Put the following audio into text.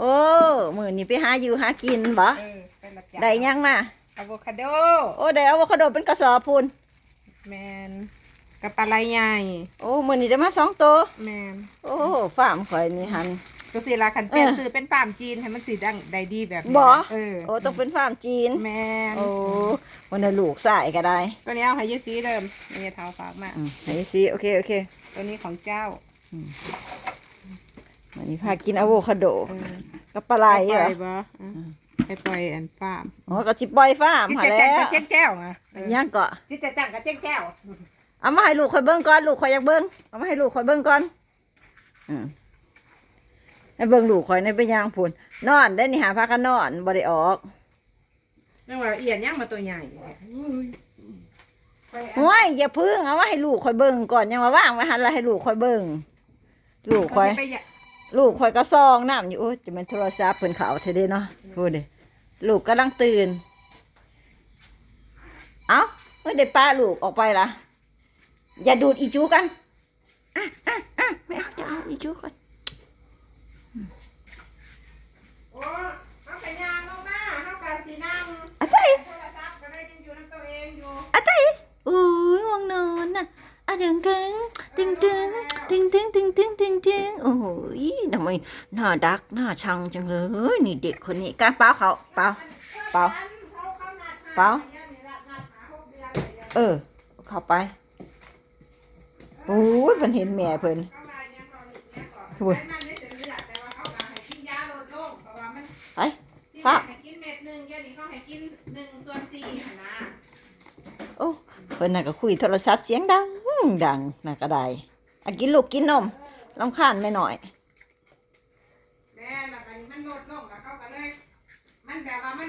โอ้มื้อนี้ไปหาอยู่หากินบ่เออเป็นรับจ้างได้หยังมาอะโวคาโด โอ้ได้อะโวคาโดเป็นกระสอบพูนแมนกับปลาไหลใหญ่โอ้มื้อนี้ได้มาสองตัวแมนโอ้ฟาร์มข่อยนี่หัน ก็สิลาคันเป็นเออซื้อเป็นฟาร์มจีนให้มันสีดังได้ดีแบบนี้บ่ เออโอ้ต้องเป็นฟาร์มจีนแมนโอ้วันนี้ลูกใส่ก็ได้ตัวนี้เอาให้ยายสีเดิมนี่เท้าฝากมาอืมให้สิโอเคโอเค ตัวนี้ของเจ้า วันนี้พากินอะโวคาโดเออกับปลาไหลไปเหรอบ่อะไปปล่อยอันฟาร์มอ๋อก็สิปล่อยฟาร์มจิหาจะแล้จังวกับเจ๊งแก้วอะเออยังก็จิจะจังกับเจ๊งแก้วเอามาให้ลูกข่อยเบิ่งก่อนลูกข่อยอยากเบิ่งเอามาให้ลูกข่อยเบิ่งก่อนอืมให้เบิ่งลูกข่อยในเป็นหยังพูนนอนได้นี่หาพากันนอนบ่ได้ออกนั่นว่าเอียนยังมาตัวใหญ่เนี่ยไปอันโอ้ยอย่าพึ่งเอามาให้ลูกข่อยเบิ่งก่อนยังมาว่างไว้หันแล้วให้ลูกข่อยเบิ่งลูกข่อยไปอย่า ลูกคอยก็ซองน้ำอยู่โอ้ยจะเป็นโทรศัพท์เพิ่นเขาเทเด้เนาะพูดเด้ลูกกำลังตื่น เอ้าเมื่อได้ป้าลูกออกไปละอย่าดูดอีจูกันอะอะอะไม่เอาจะเอาอีจูกัน โอ้เอาไปยางลงมาเอากาสีนั่ง อะใจ โทรศัพท์ก็ได้ยังอยู่น้ำตัวเองอยู่ อะใจอุ้ยง่วงนอนน่ะอะดึงกึง ตึงตึงตึงตึงตึงตึงตึงตึงโอ้โหทำไมน้าดักน้าชังจังเลยนี่เด็กคนนี้กล้าเปล่าเขาเปล่าเปล่าเปล่าเออ เข้าไปโอ้ยมันเห็นแม่เพิ่นโอ้ยไปฟ้าให้กินเม็ดหนึ่งเดี๋ยวนี้เขาให้กินหนึ่งส่วนสี่หั่นะโอ้ พิ่นน่ะก็คุยโทรศัพท์เสียงดังดังน่ะก็ได้อะกินลูกกินนมลำคาญไม่หน่อยแม่แล้วก็นี่มันลดลงแล้วเขาก็เลย มันแบบว่ามัน